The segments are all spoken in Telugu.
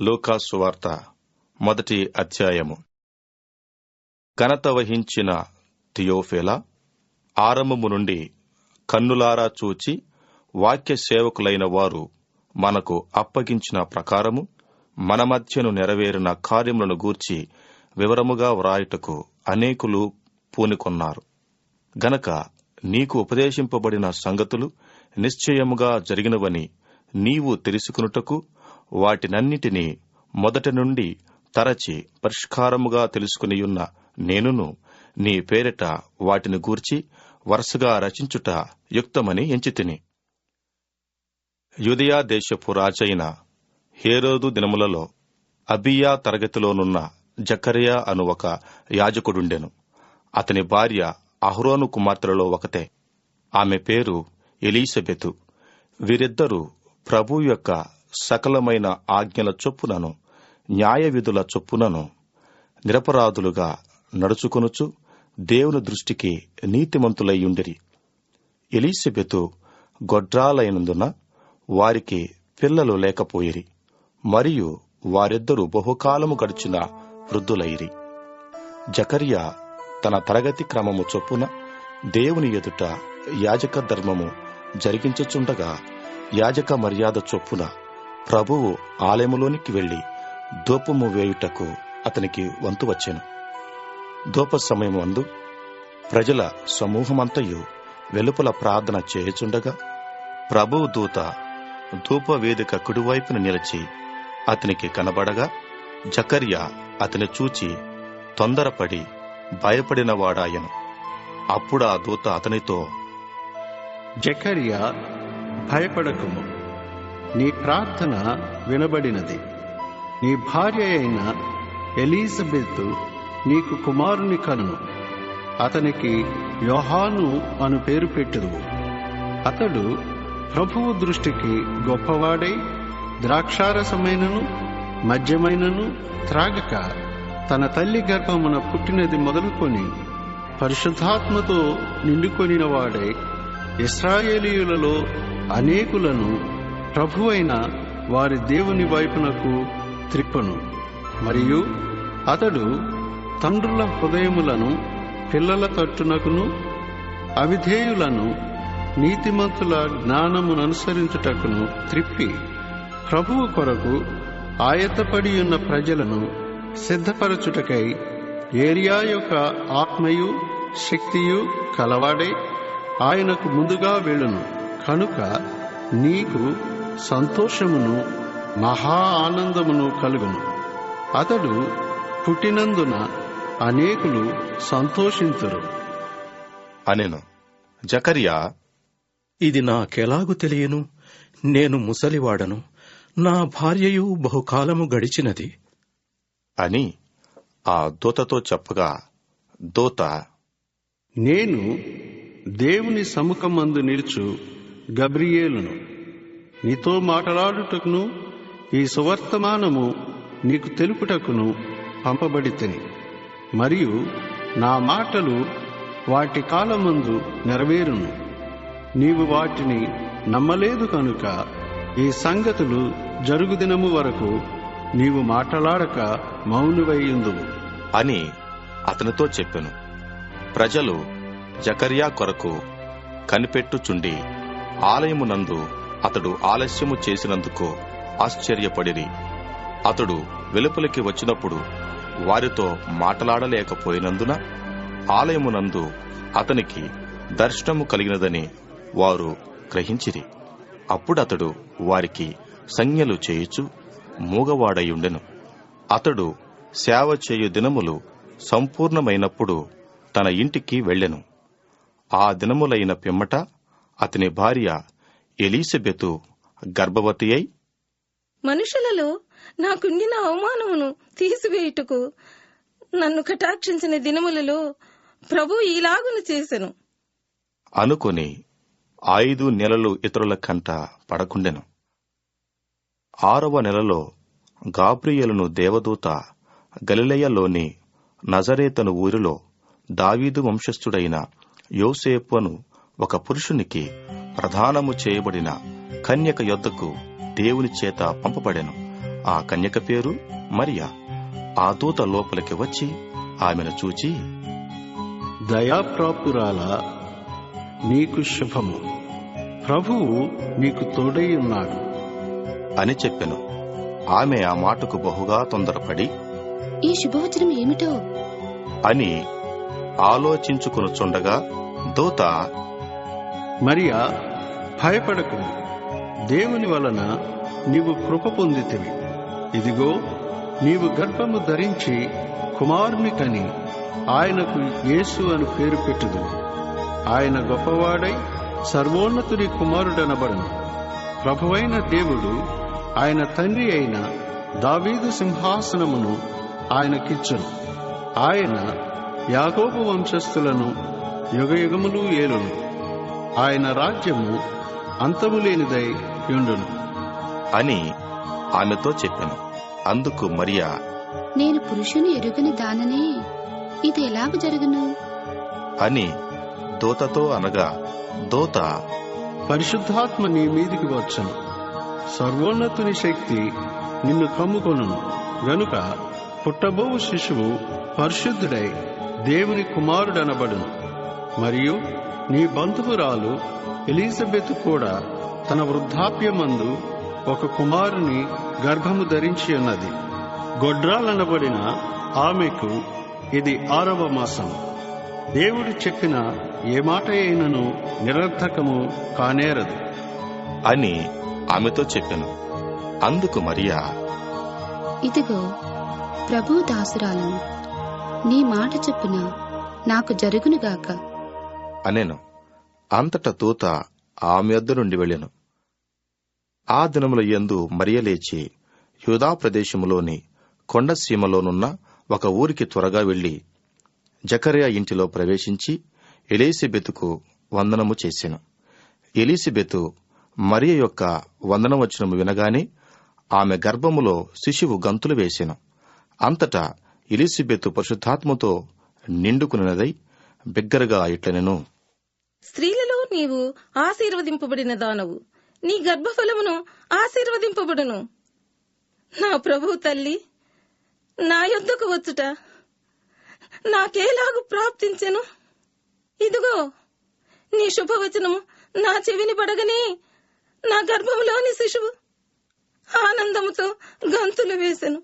లూకాసు వార్త మొదటి అధ్యాయము. ఘనత వహించిన థియోఫెలా ఆరంభము నుండి కన్నులారా చూచి వాక్య సేవకులైన వారు మనకు అప్పగించిన ప్రకారము మన మధ్యను నెరవేరిన కార్యములను గూర్చి వివరముగా వ్రాయుటకు అనేకులు పూనుకొన్నారు. గనక నీకు ఉపదేశింపబడిన సంగతులు నిశ్చయముగా జరిగినవని నీవు తెలుసుకునుటకు వాటినన్నిటినీ మొదటి నుండి తరచి పరిష్కారముగా తెలుసుకునియున్న నేనును నీ పేరిట వాటిని గూర్చి వరుసగా రచించుట యుక్తమని ఎంచితిని. యుదయా దేశపు రాజైన హేరోదు దినములలో అబియా తరగతిలోనున్న జకరియా అను ఒక యాజకుడుండెను. అతని భార్య అహ్రోను కుమార్తెలలో ఒకతే. ఆమె పేరు ఎలీసబెతు. వీరిద్దరూ ప్రభు యొక్క సకలమైన ఆజ్ఞల చొప్పునను న్యాయ విధుల చొప్పునను నిరపరాధులుగా నడుచుకొనుచు దేవుని దృష్టికి నీతిమంతులయ్యుండిరి ఎలీసబెతు గొడ్రాలైనందున వారికి పిల్లలు లేకపోయిరి మరియు వారిద్దరూ బహుకాలము గడిచిన వృద్ధులైరి. జకరియా తన తరగతి క్రమము చొప్పున దేవుని ఎదుట యాజక ధర్మము జరిగించుచుండగా యాజక మర్యాద చొప్పున ప్రభువు ఆలయములోనికి వెళ్ళి ధూపము వేయుటకు అతనికి వంతు వచ్చెను. ధూప సమయము అందు ప్రజల సమూహమంతయు వెలుపల ప్రార్థన చేయుచుండగా ప్రభువు దూత ధూప వేదిక కుడివైపున నిలిచి అతనికి కనబడగా జకర్య అతని చూచి తొందరపడి భయపడినవాడాయను. అప్పుడా దూత అతనితో జకర్య భయపడకుము. నీ ప్రార్థన వినబడినది. నీ భార్య అయిన ఎలిజబెత్ నీకు కుమారుని కనును అతనికి యోహాను అను పేరు పెట్టుదువు. అతడు ప్రభువు దృష్టికి గొప్పవాడై ద్రాక్షారసమైనను మద్యమైనను త్రాగక తన తల్లి గర్భమున పుట్టినది మొదలుకొని పరిశుద్ధాత్మతో నిండుకొనినవాడై ఇస్రాయేలీయులలో అనేకులను ప్రభువైన వారి దేవుని వైపునకు త్రిప్పను. మరియు అతడు తండ్రుల హృదయములను పిల్లల తట్టునకును అవిధేయులను నీతిమంతుల జ్ఞానమును అనుసరించుటకును త్రిప్పి. ప్రభువు కొరకు ఆయతపడి ఉన్న ప్రజలను సిద్ధపరచుటకై ఏరియా యొక్క ఆత్మయు శక్తియు కలవాడై ఆయనకు ముందుగా వెళ్ళును. కనుక నీకు సంతోషమును మహా ఆనందమును కలుగును. అతడు పుట్టినందున అనేకులు సంతోషింతురు. అనెను జకర్యా ఇది నాకెలాగు తెలియను? నేను ముసలివాడను. నా భార్యయు బహుకాలము గడిచినది. అని ఆ దూతతో చెప్పగా దూత నేను దేవుని సముఖమందు నిలుచు గబ్రియేలును. నీతో మాట్లాడుటకును ఈ సువర్తమానము నీకు తెలుపుటకును పంపబడితని. మరియు నా మాటలు వాటి కాలమందు నెరవేరును. నీవు వాటిని నమ్మలేదు కనుక ఈ సంగతులు జరుగుదినము వరకు నీవు మాట్లాడక మౌనువయ్యుందువు అని అతనితో చెప్పెను. ప్రజలు జకర్యా కొరకు కనిపెట్టుచుండి ఆలయమునందు అతడు ఆలస్యము చేసినందుకు ఆశ్చర్యపడిరి. అతడు వెలుపలికి వచ్చినప్పుడు వారితో మాట్లాడలేకపోయినందున ఆలయమునందు అతనికి దర్శనము కలిగినదని వారు గ్రహించిరి. అప్పుడతడు వారికి సంజ్ఞలు చేయుచు మూగవాడయుండెను. అతడు సేవ చేయు దినములు సంపూర్ణమైనప్పుడు తన ఇంటికి వెళ్ళెను. ఆ దినములైన పిమ్మట అతని భార్య ఎలీసబెతు గర్భవతి అయి మనుషులలో నాకుండిన అవమానమును తీసివేయుటకు నన్ను కటాక్షించిన దినములలో ప్రభు ఈలాగును చేసెను. అనుకొని ఐదు నెలలు ఇతరుల కంట పడకుండెను. ఆరవ నెలలో గాబ్రియేలును దేవదూత గలిలయలోని నజరేతను ఊరిలో దావీదు వంశస్థుడైన యోసేపు అను ఒక పురుషునికి ప్రధానము చేయబడిన కన్యక యొద్దకు దేవుని చేత పంపబడెను. ఆ కన్యక పేరు మరియా. ఆ దూత లోపలికి వచ్చి ఆమెను చూచి దయాప్రాప్తురాల నీకు శుభము. ప్రభువు నీకు తోడై ఉన్నాడు. అని చెప్పెను. ఆమె ఆ మాటకు బహుగా తొందరపడి ఈ శుభవచనం ఏమిటో? అని ఆలోచించుకునుచుండగా దూత మరియా భయపడకు దేవుని వలన నీవు కృప పొందితివి. ఇదిగో నీవు గర్భము ధరించి కుమారుని కని ఆయనకు యేసు అని పేరు పెట్టుదు ఆయన గొప్పవాడై సర్వోన్నతుని కుమారుడనబడను. ప్రభువైన దేవుడు ఆయన తండ్రి అయిన దావీదు సింహాసనమును ఆయనకిచ్చును. ఆయన యాగోపు వంశస్థులను యుగయుగములు ఏలును. ఆయన రాజ్యము అంతము లేనిదై యుండును అని ఆమెతో చెప్పెను. అందుకు మరియా నేను పురుషుని ఎరుగని దాననే ఇది ఎలాగ జరుగును? అని దూతతో అనగా దూత పరిశుద్ధాత్మ నీ మీదికి వచ్చను. సర్వోన్నతుని శక్తి నిన్ను కమ్ముకొనును. గనుక పుట్టబోవు శిశువు పరిశుద్ధుడై దేవుని కుమారుడనబడును. మరియు నీ బంధువురాలు ఎలిజబెత్ కూడా తన వృద్ధాప్యమందు ఒక కుమారుని గర్భము ధరించి ఉన్నది. గొడ్రాలనబడిన ఆమెకు ఇది ఆరవ మాసం. దేవుడు చెప్పిన ఏ మాట అయినను నిరర్థకము కానేరదు. అని ఆమెతో చెప్పెను. అందుకు మరియా ఇదిగో ప్రభు దాసురాలను నీ మాట చొప్పున నాకు జరుగునుగాక. అనెను. అంతట దూత ఆమె యొద్ద నుండి వెళ్ళెను. ఆ దినముల యందు మరియలేచి యూదా ప్రదేశములోని కొండసీమలోనున్న ఒక ఊరికి త్వరగా వెళ్ళి జకర్యా ఇంటిలో ప్రవేశించి ఎలీసిబెతుకు వందనము చేసెను. ఎలీసిబెతు మరియ యొక్క వందనవచనము వినగానే ఆమె గర్భములో శిశువు గంతులు వేసెను. అంతటా ఎలిసిబెతు పరిశుద్ధాత్మతో నిండుకున్నదై బిగ్గరగా ఇట్లనెను. స్త్రీలలో నీవు ఆశీర్వదింపబడిన దానవు. నీ గర్భఫలమును ఆశీర్వదింపబడును. నా ప్రభు తల్లి నా యొద్దకు వచ్చుట నాకేలాగు ప్రాప్తించెను? ఇదిగో నీ శుభవచనము నా చెవిని పడగనే నా గర్భములోని శిశువు ఆనందముతో గంతులు వేసెను.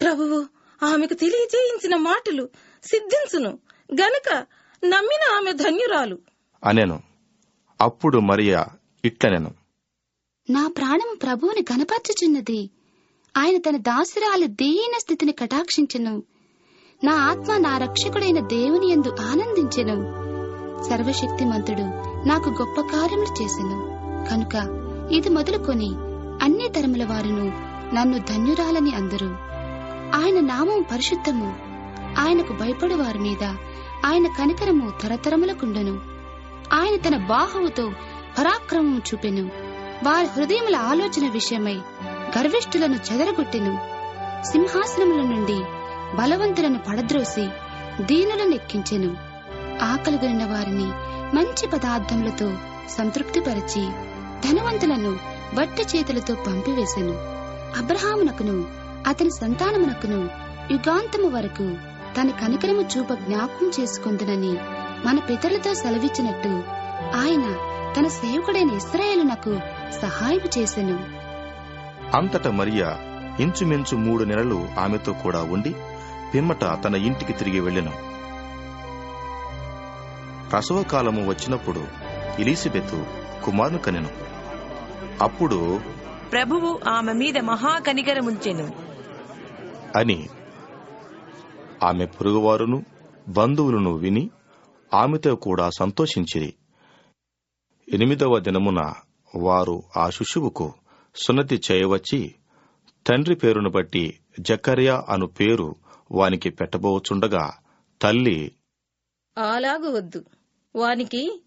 ప్రభువు ఆమెకు తెలియజేయించిన మాటలు సిద్ధించును. గనుక నమ్మిన ఆమె ధన్యురాలు. అనెను. అప్పుడు మరియా ఇట్లనెను నా ప్రాణం ప్రభువుని గనపరచుచున్నది ఆయన తన దాసురాలు దీన స్థితిని కటాక్షించెను. నా ఆత్మ నా రక్షకుడైన దేవుని యందు ఆనందించెను. సర్వశక్తిమంతుడు నాకు గొప్ప కార్యములు చేసెను. కనుక ఇది మొదలుకొని అన్ని తరముల వారును నన్ను ధన్యురాలని అందరు. ఆయన నామం పరిశుద్ధము. ఆయనకు భయపడు వారి మీద ఆయన కనికరము తరతరములకుండెను. ఆయన తన బాహువుతో పరాక్రమము చూపెను. వారి హృదయముల ఆలోచన విషయమై గర్విష్ఠులను చెదరగొట్టెను. సింహాసనముల నుండి బలవంతులను పడద్రోసి దీనులను ఎక్కించెను. ఆకలిగిన వారిని మంచి పదార్థములతో సంతృప్తిపరచి ధనవంతులను వట్టి చేతులతో పంపివేశెను అబ్రహామునకును అతని సంతానమునకును యుగాంతము వరకు తన కనికరము చూప జ్ఞాపకం చేసుకుందునని మన పితరులతో సెలవిచ్చినట్టు ఆయన తన సేవకుడైన ఇస్రాయేలునకు సహాయం చేసెను. అంతట మరియా ఇంచుమించు మూడు నెలలు ఆమెతో కూడా ఉండి పిమ్మట తన ఇంటికి తిరిగి వెళ్ళెను. ప్రసవ కాలము వచ్చినప్పుడు ఎలీసిబెతు కుమారుని కనెను. అప్పుడు ప్రభువు ఆమె మీద మహాకనికరముంచెను అని ఆమె పొరుగువారును బంధువులను విని ఆమెతో కూడా సంతోషించిరి. ఎనిమిదవ దినమున వారు ఆ శిశువుకు సున్నతి చేయవచ్చి తండ్రి పేరును బట్టి జకర్యా అను పేరు వానికి పెట్టబోచుండగా తల్లి అలాగు వద్దు వానికి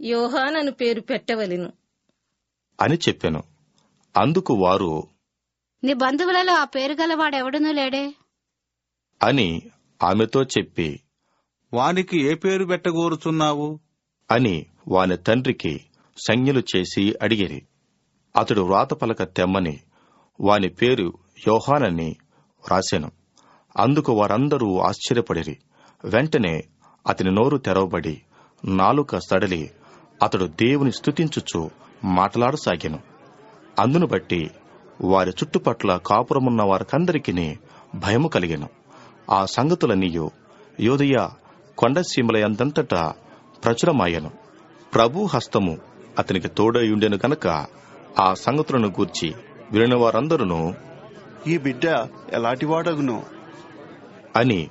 యోహానను పేరు పెట్టవలెను. అని చెప్పెను. అందుకు వారు నీ బంధువులలో ఆ పేరు గలవాడెవడనూ లేడే? అని ఆమెతో చెప్పి వానికి ఏ పేరు పెట్టగోరుచున్నావు? అని వాని తండ్రికి సంజ్ఞలు చేసి అడిగిరి. అతడు వ్రాత పలక తెమ్మని వాని పేరు యోహానని వ్రాసెను. అందుకు వారందరూ ఆశ్చర్యపడిరి. వెంటనే అతని నోరు తెరవబడి నాలుక సడలి అతడు దేవుని స్తుతించుచు మాట్లాడసాగాను. అందును బట్టి వారి చుట్టుపట్ల కాపురమున్న వారికందరికీ భయము కలిగెను. ఆ సంగతులన్నీయు యోదయ కొండసీమలయందంతటా ప్రచురమాయను. ప్రభు హస్తము అతనికి తోడయుండెను గనక ఆ సంగతులను గూర్చి వినిన వారందరూ ఈ బిడ్డ ఎలాంటివాడగును? అని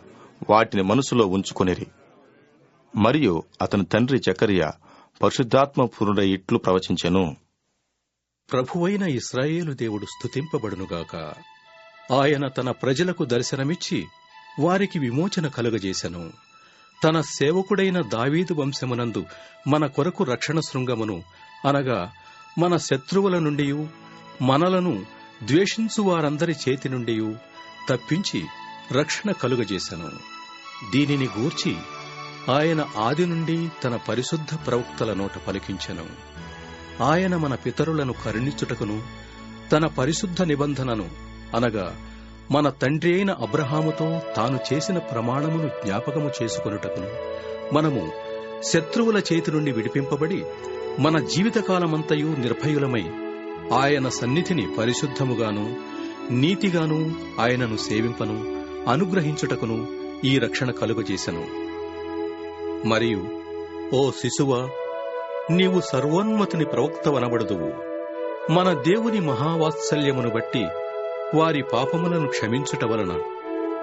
వాటిని మనసులో ఉంచుకొనిరి. మరియు అతని తండ్రి జకర్య పరిశుద్ధాత్మ పూర్ణుడై ఇట్లు ప్రవచించెను. ప్రభువైన ఇస్రాయేలు దేవుడు స్తుతింపబడునుగాక. ఆయన తన ప్రజలకు దర్శనమిచ్చి వారికి విమోచన కలుగజేశను తన సేవకుడైన దావీదు వంశమునందు మన కొరకు రక్షణ శృంగమును అనగా మన శత్రువుల నుండి మనలను ద్వేషించు వారందరి చేతి నుండి తప్పించి రక్షణ కలుగజేశను దీనిని గూర్చి ఆయన ఆది నుండి తన పరిశుద్ధ ప్రవక్తల నోట పలికించెను. ఆయన మన పితరులను కరుణించుటకును తన పరిశుద్ధ నిబంధనను అనగా మన తండ్రి అయిన అబ్రహాముతో తాను చేసిన ప్రమాణమును జ్ఞాపకము చేసుకొనుటకును. మనము శత్రువుల చేతి నుండి విడిపింపబడి మన జీవితకాలమంతయు నిర్భయులమై ఆయన సన్నిధిని పరిశుద్ధముగాను నీతిగాను ఆయనను సేవింపను అనుగ్రహించుటకును ఈ రక్షణ కలుగజేశను మరియు ఓ శిశువ నీవు సర్వోన్మతుని ప్రవక్తవనబడుదువు మన దేవుని మహావాత్సల్యమును బట్టి వారి పాపములను క్షమించుట వలన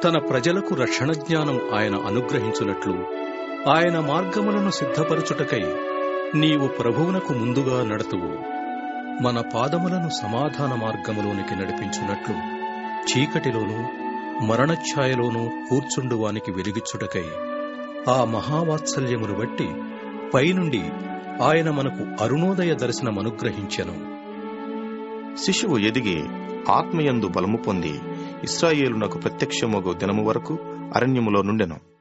తన ప్రజలకు రక్షణ జ్ఞానం ఆయన అనుగ్రహించునట్లు ఆయన మార్గములను సిద్ధపరచుటకై నీవు ప్రభువునకు ముందుగా నడతువు. మన పాదములను సమాధాన మార్గములోనికి నడిపించున్నట్లు చీకటిలోనూ మరణఛాయలోనూ కూర్చుండువానికి వెలిగిచ్చుటకై ఆ మహావాత్సల్యమును బట్టి పైనుండి ఆయన మనకు అరుణోదయ దర్శనమనుగ్రహించెను. శిశువు ఎదిగి ఆత్మయందు బలము పొంది ఇస్రాయేలునకు ప్రత్యక్షమగు దినము వరకు అరణ్యములో నుండెను.